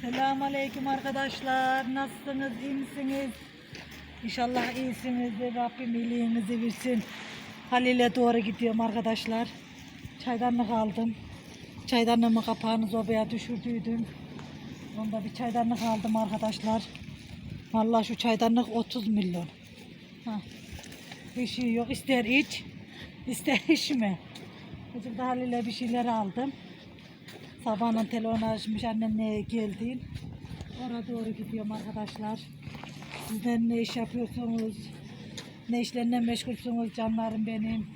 Selamun Aleyküm arkadaşlar. Nasılsınız? iyi misiniz? İnşallah iyisinizdir. Rabbim iyiliğinizi versin. Halil'e doğru gidiyorum arkadaşlar. Çaydanlık aldım. Çaydanlığımın kapağını zobaya düşürdüydüm. Onda bir çaydanlık aldım arkadaşlar. Vallahi şu çaydanlık 30 milyon. Bir şey yok. İster iç, ister içme. Çocuk da Halil'e bir şeyler aldım. Sabahın telefon açmış annemle geldiğin. Oraya doğru gidiyorum arkadaşlar. Sizler ne iş yapıyorsunuz? Ne işlerle meşgulsünüz canlarım benim.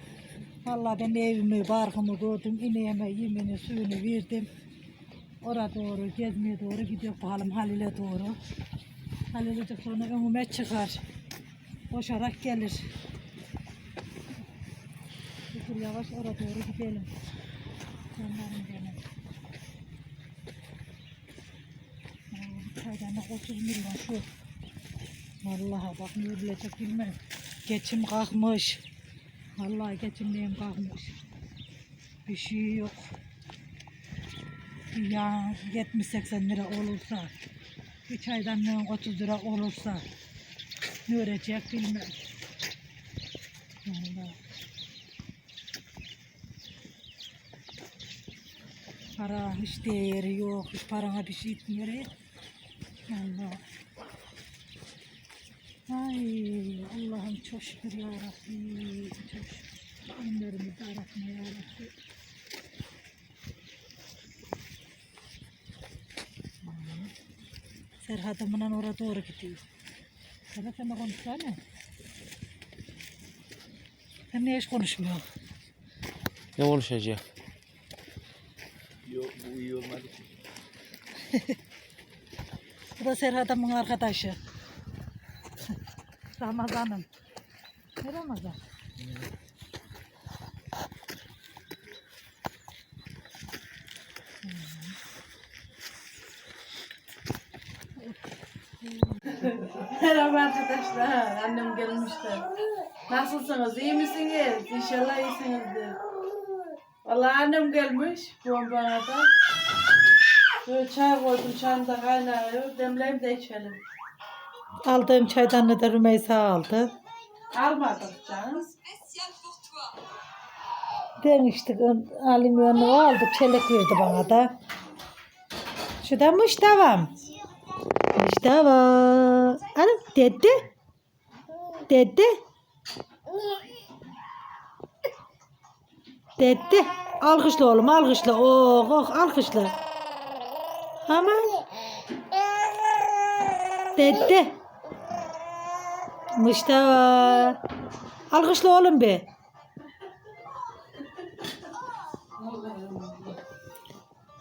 Vallahi ben evimi, barkımı gördüm. İneğime yemini, suyunu verdim. Oraya doğru, gezmeye doğru gidiyor bakalım Halil'e doğru. Halil'e sonra önüme çıkar. Koşarak gelir. Dur yavaş oraya doğru gidelim. Canlarım benim. Çaydanlık 30 milyon şu. Vallahi bak ne örülecek bilmem. Geçim kalkmış. Vallahi geçimliğim kalkmış. Bir şey yok. Ya 70-80 lira olursa, bir çaydanlığın 30 lira olursa ne örecek bilmem. Vallahi. Para hiç değeri yok, hiç parana bir şey etmiyor. Allah. Ay Allah'ım çok şükür ya Rabbi. Çok şükür. Önlerimizi aratma ya Rabbi. Serhat'ımla oraya doğru gidiyor. Sen de konuşsana. Sen niye hiç konuşmuyorsun? Ne konuşacak? Yok bu iyi olmadı ki. Bu da Serhat'ımın arkadaşı. Ramazan'ım. Ne Ramazan? Merhaba arkadaşlar, annem gelmişler. Nasılsınız, iyi misiniz? İnşallah iyisinizdir. Vallahi annem gelmiş, bombana da. Böyle çay koydum, çayım da kaynıyor. Demleyip de içelim. Aldığım çaydanlığı da Rümeysa aldı. Almadık canım. Demiştik alüminyonu aldı çelik verdi bana da. Şu da muştavam. Muştava. Hanım dede. Dede. Dede. Alkışla oğlum alkışla. Oh oh alkışla. Aman. Dede. Muştava. Alkışla oğlum be.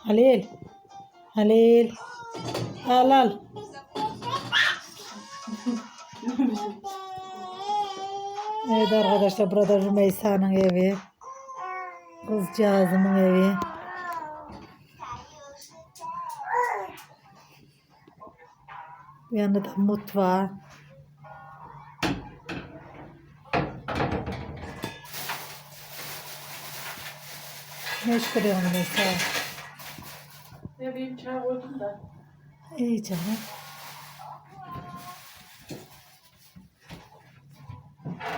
Halil. Halil. Al al. Evet arkadaşlar burada Rümeysa'nın evi. Kızcağızımın evi. Bir yanında da mutfağı. İş görüyorsun Rümeysa? Ne bileyim çay koydum da. İyi canım.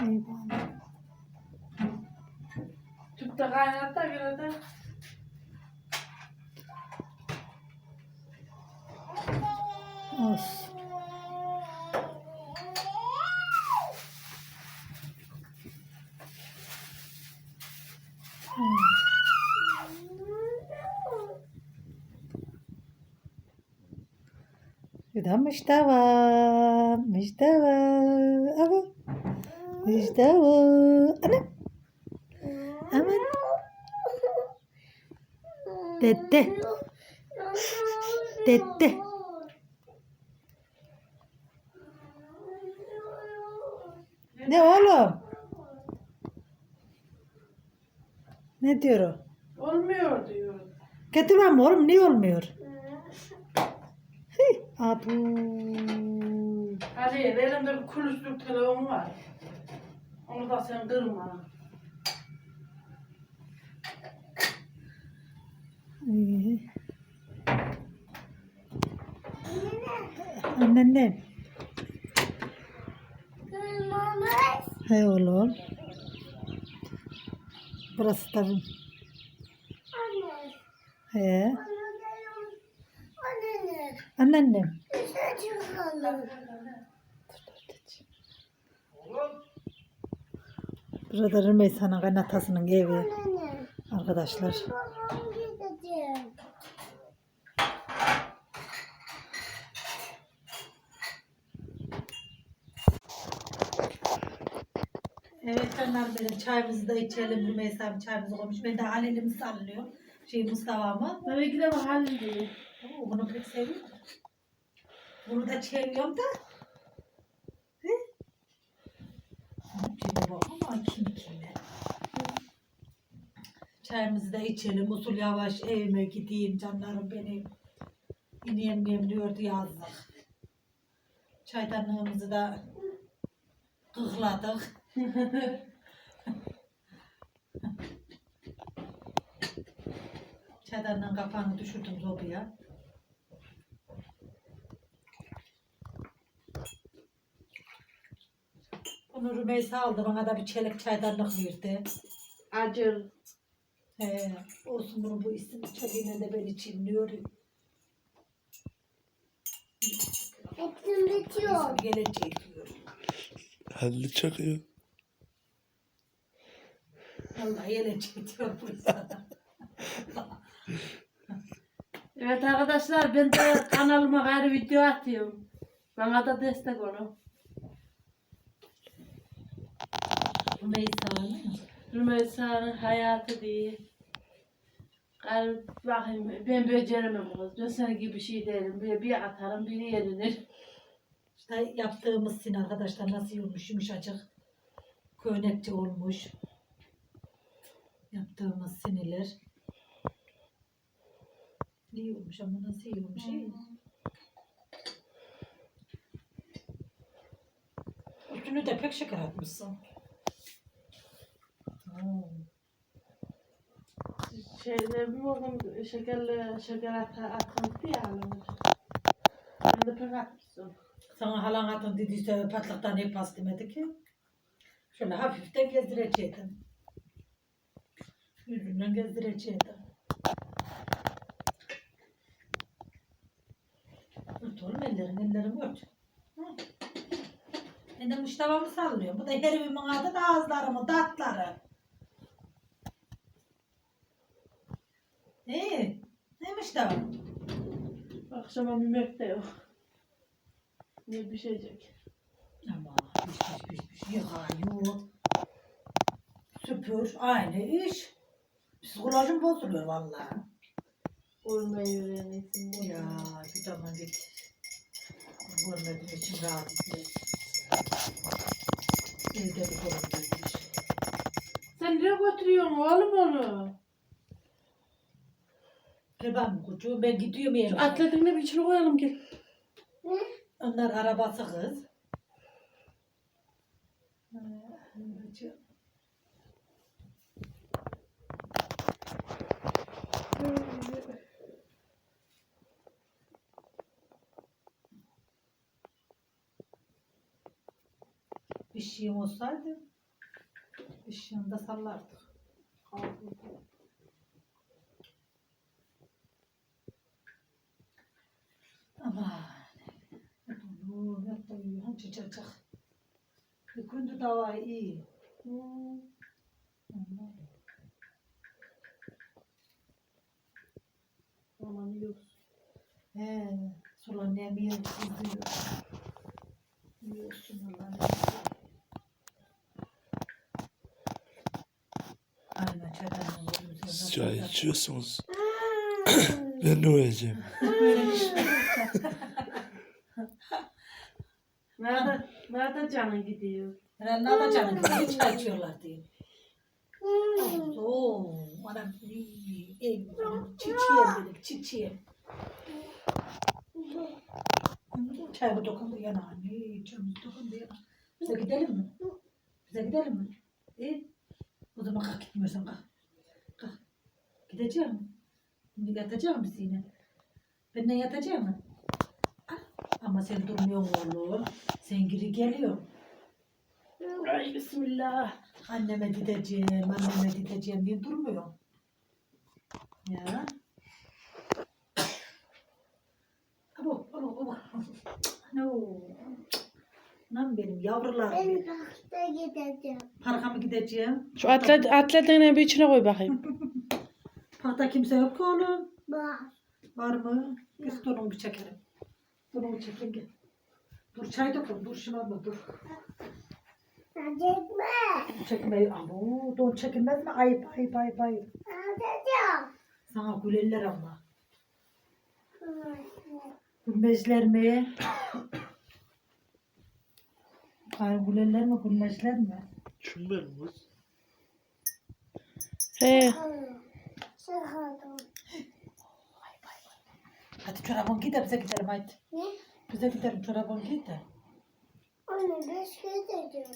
İyi bana. Tüpte kaynattı da gene de. De müştava, müştava, ama müştava, ana, aman, dede, dede. Ne oğlum? Ne diyor o? Olmuyor diyor. Getirmem oğlum niye olmuyor? Abu. Hadi elimde bir kulüslük telefon var. Onu da sen kırma. İyi. Anneannem. He oğlum. Burası da He. Anneannem. Burada Rümeysa'nın kaynatasının evi arkadaşlar. Evet canlar benim çayımızı da içelim. Rümeysa bir çayımızı koymuş. Ben de halelimi sallıyor. Şey Mustafa'mı. Ki de halin değil. Oo, bunu pek seviyorum. Bunu da çeviriyorum da. He? Şimdi bak ama kim kime. Çayımızı da içelim. Usul yavaş evime gideyim canlarım benim. İneyim nemliyordu yazdık. Çaydanlığımızı da kıhladık. Çaydanlığın kapağını düşürdüm sobaya. Bunu Rümeysa aldı. Bana da bir çelik çaydanlık verdi. Acır. He, olsun bunu bu isim çeliğine de ben içeyim diyorum. Eksim bitiyor. Gelecek diyor. Halil çakıyor. Vallahi gelecek diyor bu insana. Evet arkadaşlar ben de kanalıma gayrı video atıyorum. Bana da destek olun. Rümeysa'nın Rümeysa'nın hayatı değil. Gayrı bakayım ben beceremem kız. Ben senin gibi şey değilim. Bir, bir atarım biri yenilir. işte yaptığımız sin arkadaşlar nasıl olmuş yumuşacık. Köynekçe olmuş. Yaptığımız siniler. İyi olmuş ama nasıl iyi olmuş iyi. Üstünü de pek şeker atmışsın. Şeyde bir bakın şekerle şeker at, atıldı ya alınır. Ben de pek atmışsın. Sana halan atın dediyse patlaktan hep pas demedi ki. Şöyle hafiften gezdirecektim. Yüzünden gezdirecektim. Ört oğlum ellerin, ellerim ört. Ben de muştavamı sallıyorum. Bu da heribimin adı da ağızlarımı, tatları. İyi. Ne muştava? Akşama yemek de yok. Ne pişecek? Ama piş piş piş piş yıka yoğur. Süpür aynı iş. Psikolojim bozuluyor vallahi. Olmayı öğrenirsin. Ya bir zaman git. Görmediğim için rahat etmiyor. Evde bir kolum. Sen nereye götürüyorsun oğlum onu? Ben kucuğum ben gidiyorum evime. atletikle bir içine koyalım gel. Onlar arabası kız. Bir şeyim olsaydı bir şeyim de sallardık. Aman. Oğlum yat da uyuyor. Hangi çocuk? Bir gündür dava iyi. Hmm. Yiyoruz. He, sulan nemiyor, kızıyor. Yiyorsun Allah'ın Aynen vuruyoruz. Siz çay içiyorsunuz. ben ne uyuyacağım? Nerede, nerede canın gidiyor? Herhalde ne yapacaksın? Niye çay içiyorlar diye. Oo, iyi. Çiçeğim dedik, çiçeğim. Çay mı dokundu yana anne, çay mı dokundu yana. Bize gidelim mi? Bize gidelim mi? İyi. O zaman kalk gitmiyorsan kalk. Kalk. Gideceğim. Şimdi yatacağım biz yine. Ben ne yatacağım mı? Ama sen durmuyorsun oğlum. Sen geri geliyorsun. Ay bismillah. Anneme gideceğim, anneme gideceğim diye durmuyor. Ya. Abo, abo, abo. No. Lan benim yavrularım. Ben benim. parkta gideceğim. Parka mı gideceğim? Şu atlet, atletini bir içine koy bakayım. Parkta kimse yok ki oğlum. Bak. Var mı? Biz donumu bir çekelim. Donumu çekeyim gel. Dur çay dökün. Dur şuna mı? Dur. Çekme. Çekmeyi. Abo, don çekilmez mi? Ayıp, ayıp, ayıp, ayıp. Alacağım. Sana gülerler ama. Gülmezler mi? Hayır gülerler mi, gülmezler mi? Benim kız? He. Sıkıldım. Hadi çorabını giy de bize gidelim hadi. Ne? Bize gidelim çorabını giy de. Anne biz gideceğim.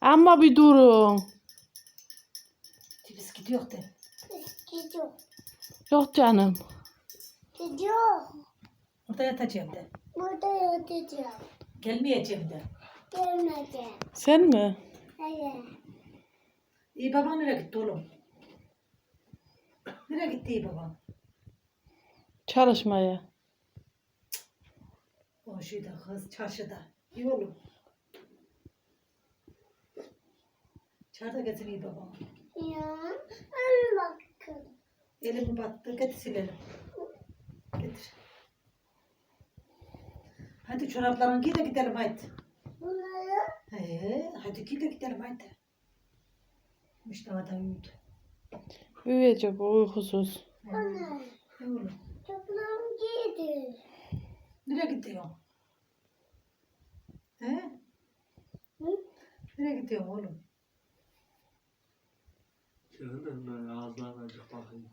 Ama bir durun. Biz gidiyor de. Biz gidiyoruz. Yok canım. Gidiyor. Orada yatacağım de. Burada yatacağım. Gelmeyeceğim de. Gelmeyeceğim. Sen mi? Hayır. İyi baban nereye gitti oğlum? Nereye gitti iyi baban? Çalışmaya. O şeyde kız çarşıda. İyi oğlum. Çağırda getir iyi babam. Ya. Al bakın. Elimi battı. Getir silelim. Getir. Hadi çoraplarını giy de gidelim hadi. Bunları He, hadi giy de gidelim hadi. Mustafa da uyudu. Uyuyacak bu uykusuz. anne. Ne oğlum? Giydi. Nereye gidiyorsun? He? Hı? Nereye gidiyorsun oğlum? De ben ağızlarına açıp bakayım.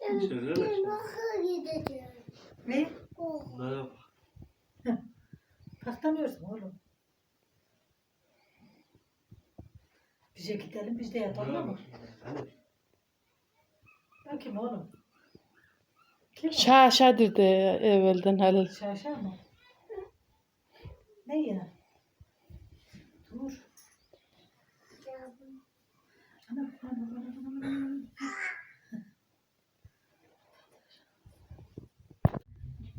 Ben Söyle bir bakayım. bakır gideceğim. Ne? Oh. Bunlara bak. Kalktamıyorsun oğlum. Bize gidelim biz de yatalım Bunlara bak. Hadi. Bakayım oğlum. Kim o? Şaşa dedi evvelden Halil. Şaşa mı? Ne ya? Dur. Ana, ana, ana, ana.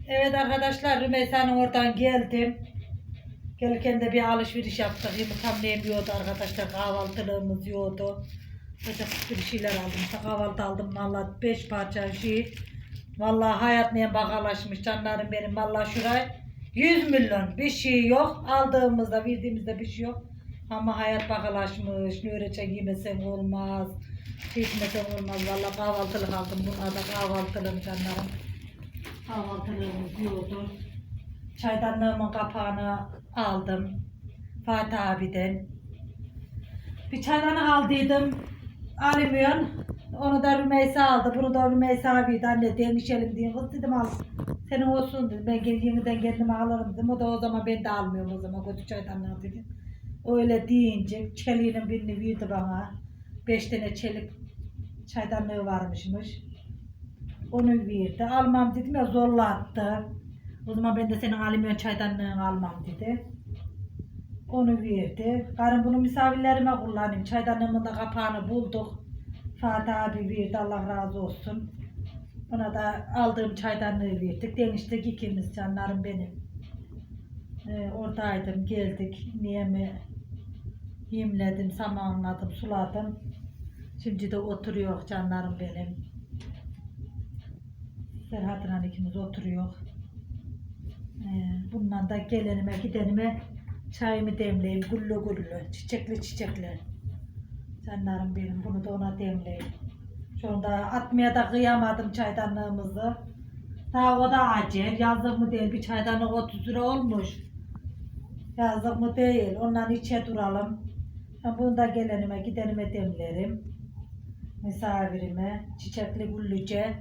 Evet arkadaşlar Rümeysa'nın oradan geldim. Gelirken de bir alışveriş yaptık. Yumurtam yemiyordu arkadaşlar. Kahvaltılığımız yoktu. Acık bir şeyler aldım. Kahvaltı aldım. Valla beş parça şey. Vallahi hayat neye bakalaşmış canlarım benim. Vallahi şuraya 100 milyon bir şey yok. Aldığımızda verdiğimizde bir şey yok. Ama hayat bakalaşmış. Ne öğretecek yemesem olmaz. Şey olmaz. Vallahi kahvaltılık aldım. Bunlar da kahvaltılığım canlarım. Kahvaltılığımız yoktu. Çaydanlığımın kapağını aldım. Fatih abiden. Bir çaydanlık aldıydım. Alüminyum. Onu da Rümeysa aldı. Bunu da Rümeysa abiydi. Anne demişelim diye. Kız dedim al. Senin olsun dedim. Ben yeniden kendime alırım dedim. O da o zaman ben de almıyorum o zaman. Kötü çaydanlığı dedi. Öyle deyince çeliğinin birini verdi bana. Beş tane çelik çaydanlığı varmışmış. Onu verdi. Almam dedim ya zorlattı. O zaman ben de senin alüminyum çaydanlığını almam dedi. Onu verdi. Karım bunu misafirlerime kullanayım. Çaydanlığımın da kapağını bulduk. Fatih abi verdi. Allah razı olsun. Ona da aldığım çaydanlığı verdik. Deniştik ikimiz canlarım benim. Ee, oradaydım. Geldik. Niyemi yemledim, samanladım, suladım. Şimdi de oturuyor canlarım benim. Serhat'la ikimiz oturuyor. Ee, bundan da gelenime gidenime çayımı demleyeyim. Güllü güllü, çiçekli çiçekli. Canlarım benim bunu da ona demleyeyim. Şu anda atmaya da kıyamadım çaydanlığımızı. Daha o da acil. Yazdık mı değil bir çaydanlık 30 lira olmuş. Yazdık mı değil. Ondan içe duralım. Ben bunu da gelenime gidenime demlerim. Misafirime çiçekli güllüce.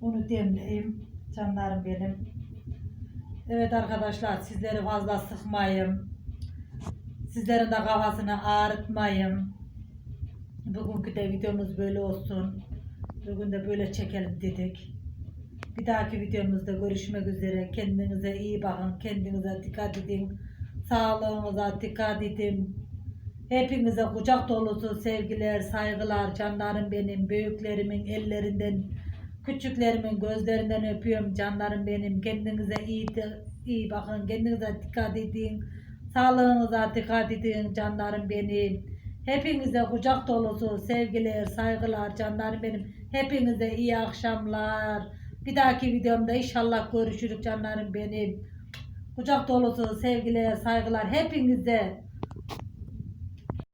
Bunu demleyeyim. Canlarım benim. Evet arkadaşlar sizleri fazla sıkmayayım. Sizlerin de kafasını ağrıtmayayım. Bugünkü de videomuz böyle olsun. Bugün de böyle çekelim dedik. Bir dahaki videomuzda görüşmek üzere. Kendinize iyi bakın. Kendinize dikkat edin. Sağlığınıza dikkat edin. Hepinize kucak dolusu sevgiler, saygılar, canlarım benim, büyüklerimin ellerinden, küçüklerimin gözlerinden öpüyorum, canlarım benim. Kendinize iyi, iyi bakın, kendinize dikkat edin. Sağlığınıza dikkat edin, canlarım benim. Hepinize kucak dolusu sevgiler, saygılar, canlarım benim. Hepinize iyi akşamlar. Bir dahaki videomda inşallah görüşürüz canlarım benim. Kucak dolusu sevgiler, saygılar hepinize.